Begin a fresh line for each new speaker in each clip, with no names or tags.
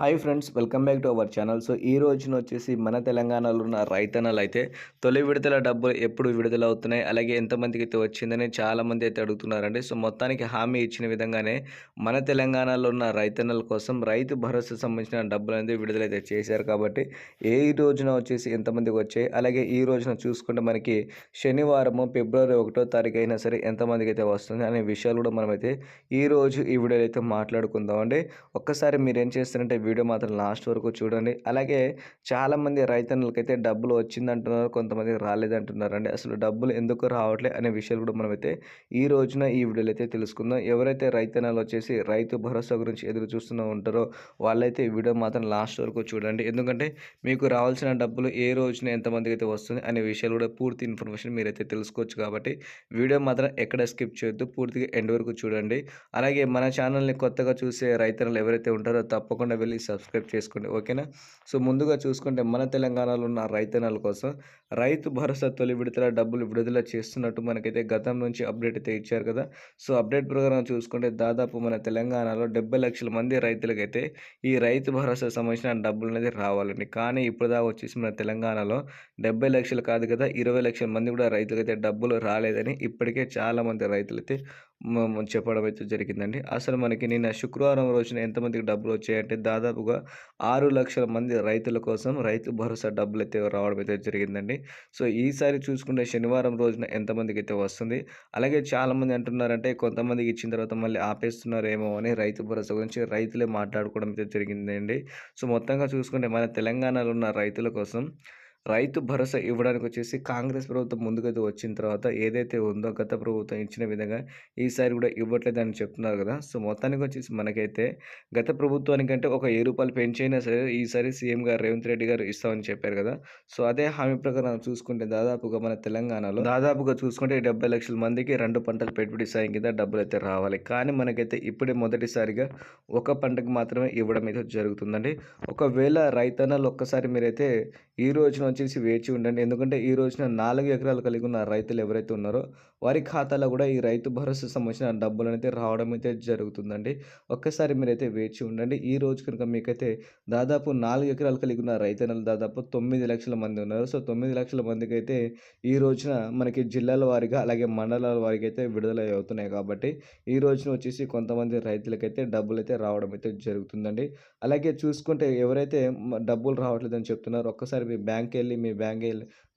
Hi friends welcome back to our channel. So ఈ రోజున వచ్చేసి మన తెలంగాణలో ఉన్న రైతన్నలు అయితే తొలి విడుదల డబ్బులు ఎప్పుడు విడుదల అవుతున్నాయి అలాగే ఎంతమందికి అయితే వచ్చిందని చాలామంది అయితే అడుగుతున్నారండి. సో మొత్తానికి హామీ ఇచ్చిన విధంగానే మన తెలంగాణలో ఉన్న రైతన్నల కోసం రైతు భరోసా సంబంధించిన డబ్బులు అనేది విడుదలైతే చేశారు. కాబట్టి ఏ రోజున వచ్చేసి ఎంతమందికి వచ్చాయి అలాగే ఈ రోజున చూసుకుంటే మనకి శనివారము ఫిబ్రవరి ఒకటో తారీఖు అయినా సరే ఎంతమందికి అయితే వస్తుంది అనే విషయాలు కూడా మనమైతే ఈ రోజు ఈ వీడియోలో అయితే మాట్లాడుకుందాం అండి ఒక్కసారి మీరు ఏం చేస్తారంటే వీడియో మాత్రం లాస్ట్ వరకు చూడండి. అలాగే చాలామంది రైతన్నులకైతే డబ్బులు వచ్చిందంటున్నారు కొంతమంది రాలేదంటున్నారండి. అసలు డబ్బులు ఎందుకు రావట్లే అనే విషయాలు కూడా మనమైతే ఈ రోజున ఈ వీడియోలో అయితే తెలుసుకుందాం. ఎవరైతే రైతన్నలు వచ్చేసి రైతు భరోసా గురించి ఎదురు చూస్తూ ఉంటారో వాళ్ళైతే ఈ వీడియో మాత్రం లాస్ట్ వరకు చూడండి. ఎందుకంటే మీకు రావాల్సిన డబ్బులు ఏ రోజున ఎంతమందికి అయితే వస్తుంది అనే విషయాలు కూడా పూర్తి ఇన్ఫర్మేషన్ మీరైతే తెలుసుకోవచ్చు కాబట్టి వీడియో మాత్రం ఎక్కడ స్కిప్ చేయొద్దు పూర్తిగా ఎండ్ వరకు చూడండి. అలాగే మన ఛానల్ని కొత్తగా చూసే రైతన్నలు ఎవరైతే ఉంటారో తప్పకుండా వెళ్ళి సబ్స్క్రైబ్ చేసుకోండి ఓకేనా? సో ముందుగా చూసుకుంటే మన తెలంగాణలో ఉన్న రైతన్నల కోసం రైతు భరోసా తొలి విడతల డబ్బులు విడుదల చేస్తున్నట్టు మనకైతే గతం నుంచి అప్డేట్ అయితే ఇచ్చారు కదా! సో అప్డేట్ ప్రకారం చూసుకుంటే దాదాపు మన తెలంగాణలో డెబ్బై లక్షల మంది రైతులకైతే ఈ రైతు భరోసా సంబంధించిన డబ్బులు అనేది రావాలండి. కానీ ఇప్పుడు దాకా వచ్చేసి మన తెలంగాణలో డెబ్బై లక్షలు కాదు కదా! ఇరవై లక్షల మంది కూడా రైతులకైతే డబ్బులు రాలేదని ఇప్పటికే చాలామంది రైతులైతే చెప్పడం అయితే జరిగిందండి. అసలు మనకి నిన్న శుక్రవారం రోజున ఎంతమందికి డబ్బులు వచ్చాయంటే దాదాపుగా ఆరు లక్షల మంది రైతుల కోసం రైతు భరోసా డబ్బులు అయితే రావడం అయితే జరిగిందండి. సో ఈసారి చూసుకుంటే శనివారం రోజున ఎంతమందికి అయితే వస్తుంది? అలాగే చాలామంది అంటున్నారంటే కొంతమందికి ఇచ్చిన తర్వాత మళ్ళీ ఆపేస్తున్నారేమో అని రైతు భరోసా గురించి రైతులే మాట్లాడుకోవడం అయితే జరిగిందండి. సో మొత్తంగా చూసుకుంటే మన తెలంగాణలో ఉన్న రైతుల కోసం రైతు భరోసా ఇవ్వడానికి వచ్చేసి కాంగ్రెస్ ప్రభుత్వం ముందుకైతే వచ్చిన తర్వాత ఏదైతే ఉందో గత ప్రభుత్వం ఇచ్చిన విధంగా ఈసారి కూడా ఇవ్వట్లేదని చెప్తున్నారు కదా. సో మొత్తానికి వచ్చేసి మనకైతే గత ప్రభుత్వానికంటే ఒక ఏ రూపాయలు పెంచైనా సరే ఈసారి సీఎం గారు రేవంత్ రెడ్డి గారు ఇస్తామని చెప్పారు కదా. సో అదే హామీ ప్రకారం చూసుకుంటే దాదాపుగా మన తెలంగాణలో దాదాపుగా చూసుకుంటే డెబ్బై లక్షల మందికి రెండు పంటలు పెట్టుబడి సాయం కింద డబ్బులు అయితే రావాలి. కానీ మనకైతే ఇప్పుడే మొదటిసారిగా ఒక పంటకు మాత్రమే ఇవ్వడం అయితే జరుగుతుందండి. ఒకవేళ రైతన్నలు ఒక్కసారి మీరైతే ఈ రోజున వచ్చేసి వేచి ఉండండి. ఎందుకంటే ఈ రోజున నాలుగు ఎకరాలు కలిగి ఉన్న రైతులు ఎవరైతే ఉన్నారో వారి ఖాతాలో కూడా ఈ రైతు భరోసా సంబంధించిన డబ్బులు అయితే రావడం అయితే జరుగుతుందండి. ఒక్కసారి మీరైతే వేచి ఉండండి. ఈ రోజు కనుక మీకైతే దాదాపు నాలుగు ఎకరాలు కలిగి ఉన్న రైతన్నలు దాదాపు తొమ్మిది లక్షల మంది ఉన్నారు. సో తొమ్మిది లక్షల మందికి అయితే ఈ రోజున మనకి జిల్లాల వారిగా అలాగే మండలాల వారికి అయితే విడుదల అవుతున్నాయి కాబట్టి ఈ రోజున వచ్చేసి కొంతమంది రైతులకైతే డబ్బులు అయితే రావడం అయితే జరుగుతుందండి. అలాగే చూసుకుంటే ఎవరైతే డబ్బులు రావట్లేదని చెప్తున్నారో ఒక్కసారి మీ బ్యాంక్ వెళ్ళి మీ బ్యాంక్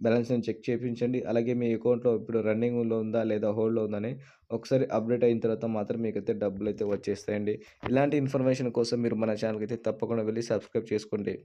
బ్యాలెన్స్ని చెక్ చేయించండి అలాగే మీ అకౌంట్లో ఇప్పుడు రన్నింగ్లో ఉందా లేదా హోల్డ్లో ఉందని ఒకసారి అప్డేట్ అయిన తర్వాత మాత్రం మీకైతే డబ్బులు అయితే వచ్చేస్తాయండి. ఇలాంటి ఇన్ఫర్మేషన్ కోసం మీరు మన ఛానల్కి అయితే తప్పకుండా వెళ్ళి సబ్స్క్రైబ్ చేసుకోండి.